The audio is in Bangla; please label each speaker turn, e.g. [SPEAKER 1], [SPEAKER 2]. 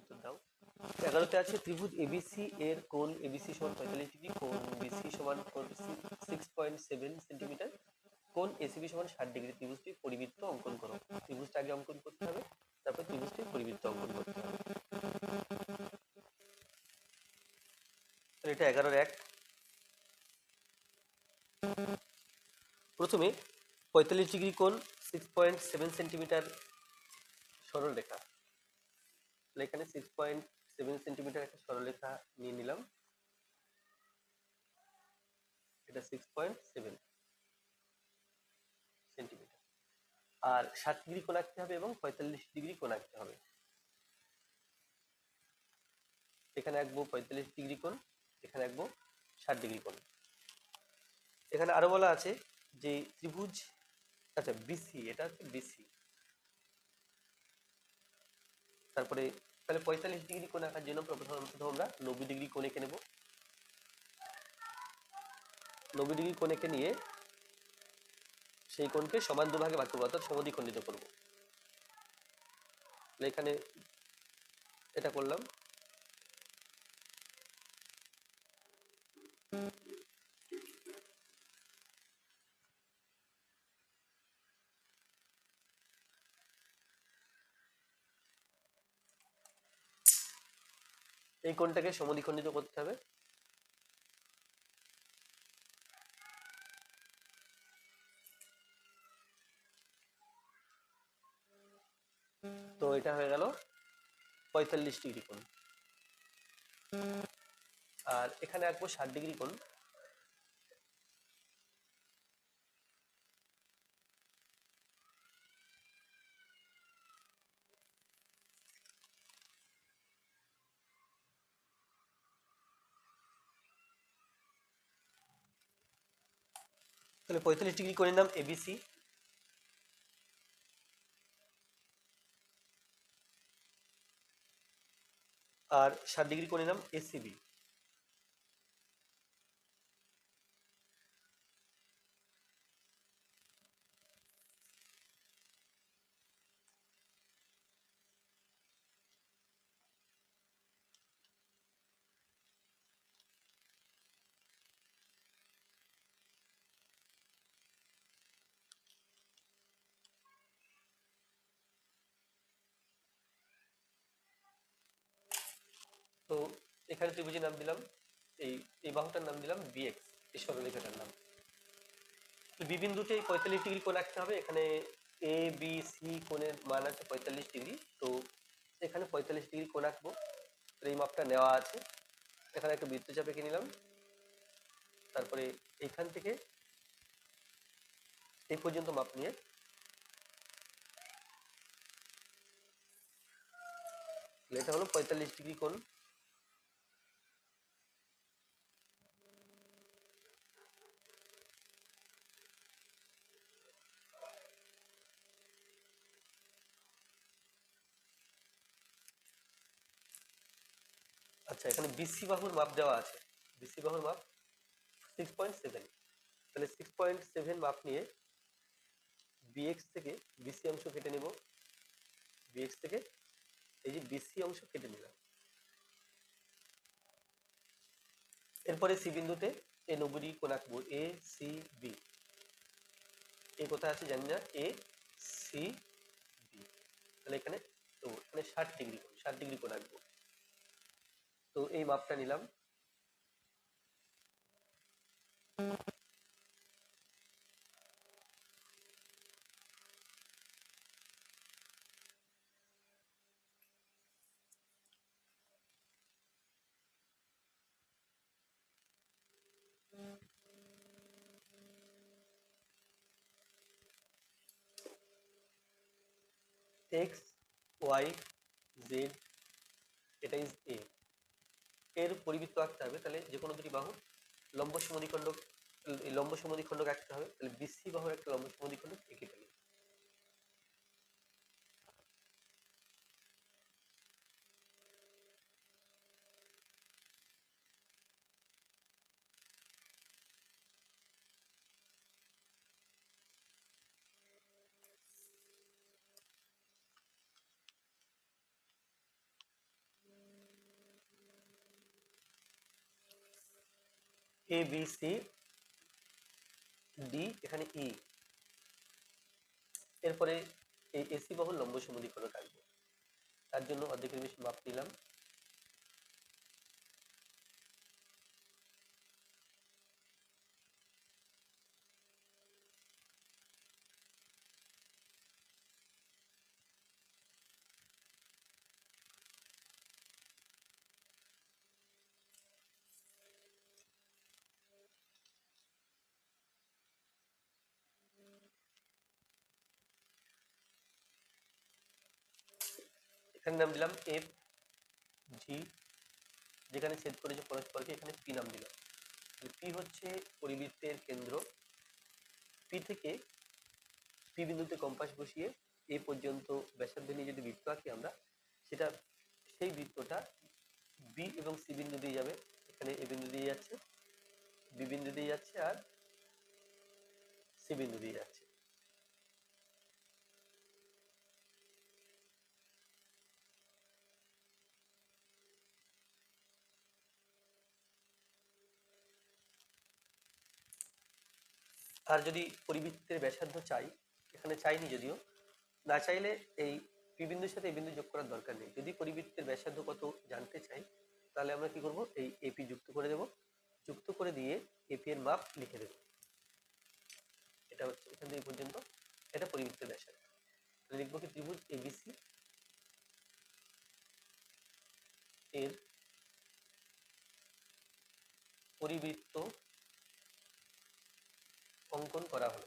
[SPEAKER 1] উত্তর দাও। এগারোতে আছে ত্রিভুজ এবিসি এর কোণ এবিসি সমান পঁয়তাল্লিশ ডিগ্রি, কোণ বিসি সমান সিক্স পয়েন্ট সেভেন সেন্টিমিটার কোণ এসিবি সমান ষাট ডিগ্রি। ত্রিভুজটি পরিবৃত্ত অঙ্কন করো। ত্রিভুজটা আগে অঙ্কন করতে হবে, তারপর ত্রিভুজটি পরিবৃত্ত অঙ্কন করতে হবে। এটা এগারোর এক। প্রথমে পঁয়তাল্লিশ ডিগ্রি কোণ সিক্স পয়েন্ট সেভেন সেন্টিমিটার সরল রেখা এখানে সিক্স পয়েন্ট সেভেন সেন্টিমিটার একটা সরলরেখা নিয়ে নিলাম। এটা সিক্স পয়েন্ট সেভেন সেন্টিমিটার আর ষাট ডিগ্রি কোণ আঁকতে হবে এবং পঁয়তাল্লিশ ডিগ্রি কোণ আঁকতে হবে। এখানে আঁকবো পঁয়তাল্লিশ ডিগ্রি কোণ, এখানে আঁকবো ষাট ডিগ্রি কোণ। এখানে আরও বলা আছে যে ত্রিভুজ আচ্ছা বিসি এটা হচ্ছে বিসি তারপরে তাহলে পঁয়তাল্লিশ ডিগ্রি কোণ আঁকার জন্য প্রথমত আমরা নব্বই ডিগ্রি কোণ এঁকে নেব। নব্বই ডিগ্রি কোণ এঁকে নিয়ে সেই কোণকে সমান দুভাগে ভাগ করব, অর্থাৎ সমদ্বিখণ্ডিত করব। এখানে এটা করলাম। এই কোণটাকে সমদ্বিখণ্ডিত করতে হবে। তো এটা হয়ে গেল পঁয়তাল্লিশ ডিগ্রি কোণ। আর এখানে আঁকবো ষাট ডিগ্রি কোণ। তাহলে পঁয়তাল্লিশ ডিগ্রি করে নিলাম এবিসি আর ষাট ডিগ্রি করে নিলাম এসিবি তো এখানে ত্রিভুজের নাম দিলাম, এই এই বাহুটার নাম দিলাম বিএক্স এই সরলরেখাটার নাম। তো বি বিন্দুতে পঁয়তাল্লিশ ডিগ্রি কোণ আঁকতে হবে, এখানে এ বি সি কোণের মান আছে পঁয়তাল্লিশ ডিগ্রি, তো এখানে পঁয়তাল্লিশ ডিগ্রি কোণ আঁকবো। এই মাপটা নেওয়া আছে, এখানে একটা বৃত্তচাপ এঁকে নিলাম। তারপরে এইখান থেকে এই পর্যন্ত মাপ নিয়ে এটা হলো পঁয়তাল্লিশ ডিগ্রি কোণ। আচ্ছা এখানে বিসি বাহুর মাপ দেওয়া আছে। বিসি বাহুর মাপ সিক্স পয়েন্ট সেভেন তাহলে সিক্স পয়েন্ট সেভেন মাপ নিয়ে বিএক্স থেকে বিসি অংশ কেটে নেব। বিএক্স থেকে এই যে বিসি অংশ কেটে নিলাম। এরপরে সি বিন্দুতে এ নব্বই ডিগ্রি কোণ আঁকবো এ সি বি এ কোথায় আছে জানি না এ সি বি তাহলে এখানে, তো এখানে ষাট ডিগ্রি ষাট ডিগ্রি কোণ আঁকবো তো এই মাপটা নিলাম এক্স ওয়াই জেড এটা ইজ এ এর পরিবৃত্ত আঁকতে হবে, তাহলে যে কোনো দুটি বাহু লম্ব সমদিখণ্ডক লম্ব সমদিখণ্ডক আঁকতে হবে, তাহলে বিসি বাহুর একটা লম্ব সমদিখণ্ডক এঁকে ফেলি এ বি সি ডি এখানে ই এরপরে এই এসি বাহুর লম্ব সমদ্বিখণ্ড থাকবে তার জন্য অর্ধেকের বেশি মাপ নিলাম। এখানে নাম দিলাম এফ জি, যেখানে ছেদ করেছে পরস্পরকে এখানে পি নাম দিলাম। পি হচ্ছে পরিবৃত্তের কেন্দ্র। পি থেকে পি বিন্দুতে কম্পাস বসিয়ে এ পর্যন্ত ব্যাসার্ধ নিয়ে যদি বৃত্ত আঁকি আমরা, সেটা সেই বৃত্তটা বি এবং সি বিন্দু দিয়ে যাবে। এখানে এ বিন্দু দিয়ে যাচ্ছে বি বিন্দু দিয়ে যাচ্ছে আর সি বিন্দু দিয়ে যাচ্ছে। আর যদি পরিবৃত্তের ব্যাসার্ধ চাই, এখানে চাইনি যদিও, না চাইলে এই পি বিন্দুর সাথে এই বিন্দু যোগ করার দরকার নেই। যদি পরিবৃত্তের ব্যাসার্ধ কত জানতে চাই, তাহলে আমরা কি করব? এই এপি যুক্ত করে দেব। যুক্ত করে দিয়ে এপি এর মাপ লিখে দেব। এটা হচ্ছে এখান থেকে পর্যন্ত। এটা পরিবৃত্তের ব্যাসার্ধ। লিখব কি ত্রিভুজ এবিসি এর পরিবৃত্ত অঙ্কন করা হলো।